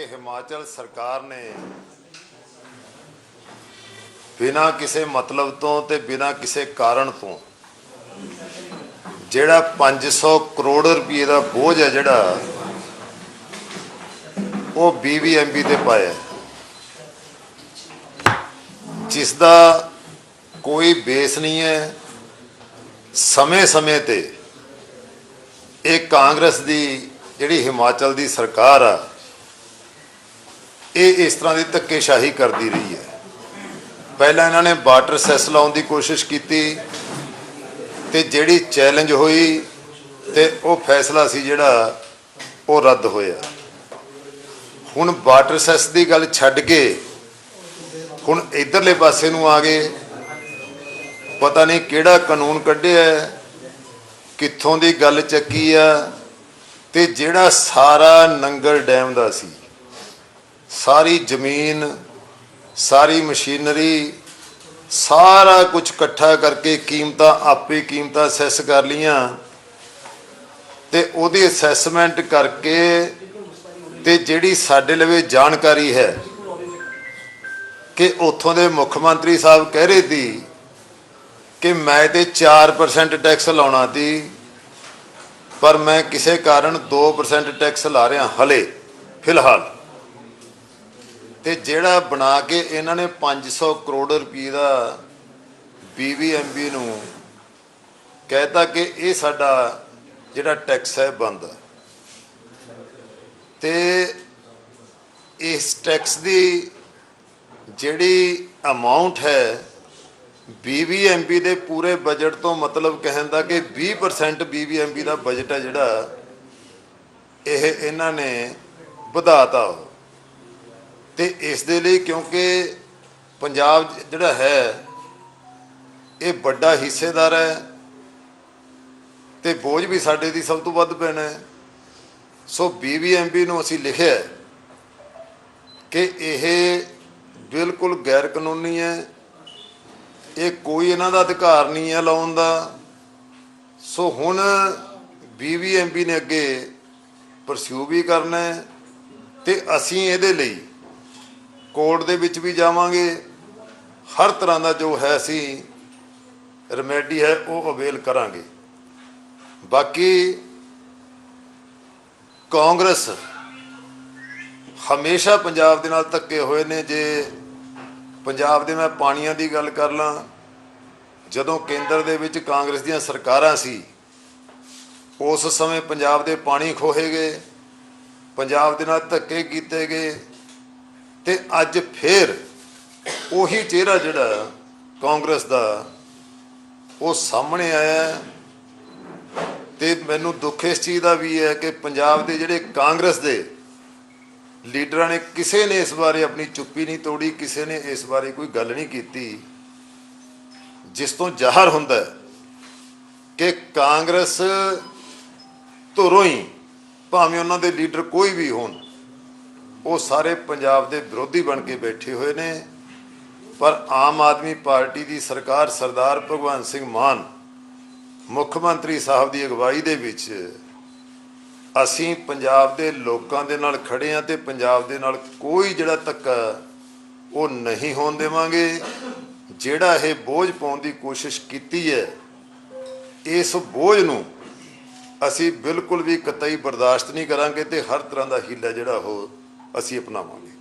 ਕਿ ਹਿਮਾਚਲ ਸਰਕਾਰ ਨੇ ਬਿਨਾਂ ਕਿਸੇ ਮਤਲਬ ਤੋਂ ਤੇ ਬਿਨਾਂ ਕਿਸੇ ਕਾਰਨ ਤੋਂ ਜਿਹੜਾ 500 ਕਰੋੜ ਰੁਪਏ ਦਾ ਬੋਝ ਹੈ ਜਿਹੜਾ, ਉਹ ਬੀਬੀਐਮਬੀ ਤੇ ਪਾਇਆ ਜਿਸ ਦਾ ਕੋਈ ਬੇਸ ਨਹੀਂ ਹੈ। ਸਮੇਂ-ਸਮੇਂ ਤੇ ਇਹ ਕਾਂਗਰਸ ਦੀ ਜਿਹੜੀ ਹਿਮਾਚਲ ਦੀ ਸਰਕਾਰ ਆ ਇਹ ਇਸ ਤਰ੍ਹਾਂ ਦੀ ਧੱਕੇਸ਼ਾਹੀ ਕਰਦੀ ਰਹੀ ਹੈ। ਪਹਿਲਾਂ ਇਹਨਾਂ ਨੇ ਵਾਟਰ ਸੈਸ ਲਾਉਣ ਦੀ ਕੋਸ਼ਿਸ਼ ਕੀਤੀ ਤੇ ਜਿਹੜੀ ਚੈਲੰਜ ਹੋਈ ਤੇ ਉਹ ਫੈਸਲਾ ਸੀ ਜਿਹੜਾ ਉਹ ਰੱਦ ਹੋਇਆ। ਹੁਣ ਵਾਟਰ ਸੈਸ ਦੀ ਗੱਲ ਛੱਡ ਕੇ ਹੁਣ ਇਧਰਲੇ ਪਾਸੇ ਨੂੰ ਆ ਗਏ। ਪਤਾ ਨਹੀਂ ਕਿਹੜਾ ਕਾਨੂੰਨ ਕੱਢਿਆ, ਕਿੱਥੋਂ ਦੀ ਗੱਲ ਚੱਕੀ ਆ ਤੇ ਜਿਹੜਾ ਸਾਰਾ ਨੰਗਲ ਡੈਮ ਦਾ ਸੀ। ਸਾਰੀ ਜ਼ਮੀਨ, ਸਾਰੀ ਮਸ਼ੀਨਰੀ, ਸਾਰਾ ਕੁਝ ਇਕੱਠਾ ਕਰਕੇ ਕੀਮਤਾਂ ਆਪੇ ਕੀਮਤਾਂ ਅਸੈਸ ਕਰ ਲੀਆਂ ਤੇ ਉਹਦੀ ਅਸੈਸਮੈਂਟ ਕਰਕੇ ਤੇ ਜਿਹੜੀ ਸਾਡੇ ਲਵੇ ਜਾਣਕਾਰੀ ਹੈ ਕਿ ਉੱਥੋਂ ਦੇ ਮੁੱਖ ਮੰਤਰੀ ਸਾਹਿਬ ਕਹਿ ਰਹੇ ਸੀ ਕਿ ਮੈਂ ਤੇ 4% ਟੈਕਸ ਲਾਉਣਾ ਸੀ, ਪਰ ਮੈਂ ਕਿਸੇ ਕਾਰਨ 2% ਟੈਕਸ ਲਾ ਰਿਹਾ ਹਲੇ, ਫਿਲਹਾਲ। ਤੇ ਜਿਹੜਾ ਬਣਾ ਕੇ ਇਹਨਾਂ ਨੇ 500 ਕਰੋੜ ਰੁਪਏ ਦਾ ਬੀਬੀਐਮਬੀ ਨੂੰ ਕਹਿਤਾ ਕਿ ਇਹ ਸਾਡਾ ਜਿਹੜਾ ਟੈਕਸ ਹੈ ਬੰਦ। ਹੈ ਤੇ ਇਸ ਟੈਕਸ ਦੀ ਜਿਹੜੀ ਅਮਾਉਂਟ ਹੈ ਬੀਬੀਐਮਬੀ ਦੇ ਪੂਰੇ ਬਜਟ ਤੋਂ ਮਤਲਬ ਕਹਿਣ ਦਾ ਕਿ 20% ਬੀਬੀਐਮਬੀ ਦਾ ਬਜਟ ਹੈ ਜਿਹੜਾ, ਇਹ ਇਹਨਾਂ ਨੇ ਵਧਾਤਾ ਉਹ। ਤੇ ਇਸ ਦੇ ਲਈ ਕਿਉਂਕਿ ਪੰਜਾਬ ਜਿਹੜਾ ਹੈ, ਇਹ ਵੱਡਾ ਹਿੱਸੇਦਾਰ ਹੈ ਤੇ ਬੋਝ ਵੀ ਸਾਡੇ ਦੀ ਸਭ ਤੋਂ ਵੱਧ ਪੈਣਾ ਹੈ। ਸੋ ਬੀਬੀਐਮਬੀ ਨੂੰ ਅਸੀਂ ਲਿਖਿਆ ਕਿ ਇਹ ਬਿਲਕੁਲ ਗੈਰ ਕਾਨੂੰਨੀ ਹੈ। ਇਹ ਕੋਈ ਇਹਨਾਂ ਦਾ ਅਧਿਕਾਰ ਨਹੀਂ ਹੈ ਲਾਉਣ ਦਾ। ਸੋ ਹੁਣ ਬੀਬੀਐਮਬੀ ਨੇ ਅੱਗੇ ਪਰਸਿਊ ਵੀ ਕਰਨਾ ਹੈ ਤੇ ਅਸੀਂ ਇਹਦੇ ਲਈ ਕੋਰਟ ਦੇ ਵਿੱਚ ਵੀ ਜਾਵਾਂਗੇ। ਹਰ ਤਰ੍ਹਾਂ ਦਾ ਜੋ ਹੈ ਅਸੀਂ ਰੈਮੇਡੀ ਹੈ, ਉਹ ਅਵੇਲ ਕਰਾਂਗੇ। ਬਾਕੀ ਕਾਂਗਰਸ ਹਮੇਸ਼ਾ ਪੰਜਾਬ ਦੇ ਨਾਲ ਧੱਕੇ ਹੋਏ ਨੇ। ਜੇ ਪੰਜਾਬ ਦੇ ਮੈਂ ਪਾਣੀਆਂ ਦੀ ਗੱਲ ਕਰ ਲਾਂ, ਜਦੋਂ ਕੇਂਦਰ ਦੇ ਵਿੱਚ ਕਾਂਗਰਸ ਦੀਆਂ ਸਰਕਾਰਾਂ ਸੀ, ਉਸ ਸਮੇਂ ਪੰਜਾਬ ਦੇ ਪਾਣੀ ਖੋਹੇ ਗਏ, ਪੰਜਾਬ ਦੇ ਨਾਲ ਧੱਕੇ ਕੀਤੇ ਗਏ। ਤੇ ਅੱਜ ਫੇਰ ਉਹੀ ਚਿਹਰਾ ਜਿਹੜਾ ਕਾਂਗਰਸ ਦਾ, ਉਹ ਸਾਹਮਣੇ ਆਇਆ ਤੇ ਮੈਨੂੰ ਦੁੱਖ ਇਸ ਚੀਜ਼ ਦਾ ਵੀ ਹੈ ਕਿ ਪੰਜਾਬ ਦੇ ਜਿਹੜੇ ਕਾਂਗਰਸ ਦੇ ਲੀਡਰਾਂ ਨੇ, ਕਿਸੇ ਨੇ ਇਸ ਬਾਰੇ ਆਪਣੀ ਚੁੱਪੀ ਨਹੀਂ ਤੋੜੀ, ਕਿਸੇ ਨੇ ਇਸ ਬਾਰੇ ਕੋਈ ਗੱਲ ਨਹੀਂ ਕੀਤੀ। ਜਿਸ ਤੋਂ ਜ਼ਾਹਰ ਹੁੰਦਾ ਕਿ ਕਾਂਗਰਸ ਧੁਰੋਂ ਹੀ ਭਾਵੇਂ ਉਹਨਾਂ ਦੇ ਲੀਡਰ ਕੋਈ ਵੀ ਹੋਣ ਉਹ ਸਾਰੇ ਪੰਜਾਬ ਦੇ ਵਿਰੋਧੀ ਬਣ ਕੇ ਬੈਠੇ ਹੋਏ ਨੇ। ਪਰ ਆਮ ਆਦਮੀ ਪਾਰਟੀ ਦੀ ਸਰਕਾਰ ਸਰਦਾਰ ਭਗਵੰਤ ਸਿੰਘ ਮਾਨ, ਮੁੱਖ ਮੰਤਰੀ ਸਾਹਿਬ ਦੀ ਅਗਵਾਈ ਦੇ ਵਿੱਚ ਅਸੀਂ ਪੰਜਾਬ ਦੇ ਲੋਕਾਂ ਦੇ ਨਾਲ ਖੜੇ ਆ ਤੇ ਪੰਜਾਬ ਦੇ ਨਾਲ ਕੋਈ ਜਿਹੜਾ ਧੱਕਾ ਉਹ ਨਹੀਂ ਹੋਣ ਦੇਵਾਂਗੇ। ਜਿਹੜਾ ਇਹ ਬੋਝ ਪਾਉਣ ਦੀ ਕੋਸ਼ਿਸ਼ ਕੀਤੀ ਹੈ, ਇਸ ਬੋਝ ਨੂੰ ਅਸੀਂ ਬਿਲਕੁਲ ਵੀ ਕਤਈ ਬਰਦਾਸ਼ਤ ਨਹੀਂ ਕਰਾਂਗੇ ਤੇ ਹਰ ਤਰ੍ਹਾਂ ਦਾ ਹੀਲਾ ਜਿਹੜਾ ਉਹ ਅਸੀਂ ਅਪਣਾਵਾਂਗੇ।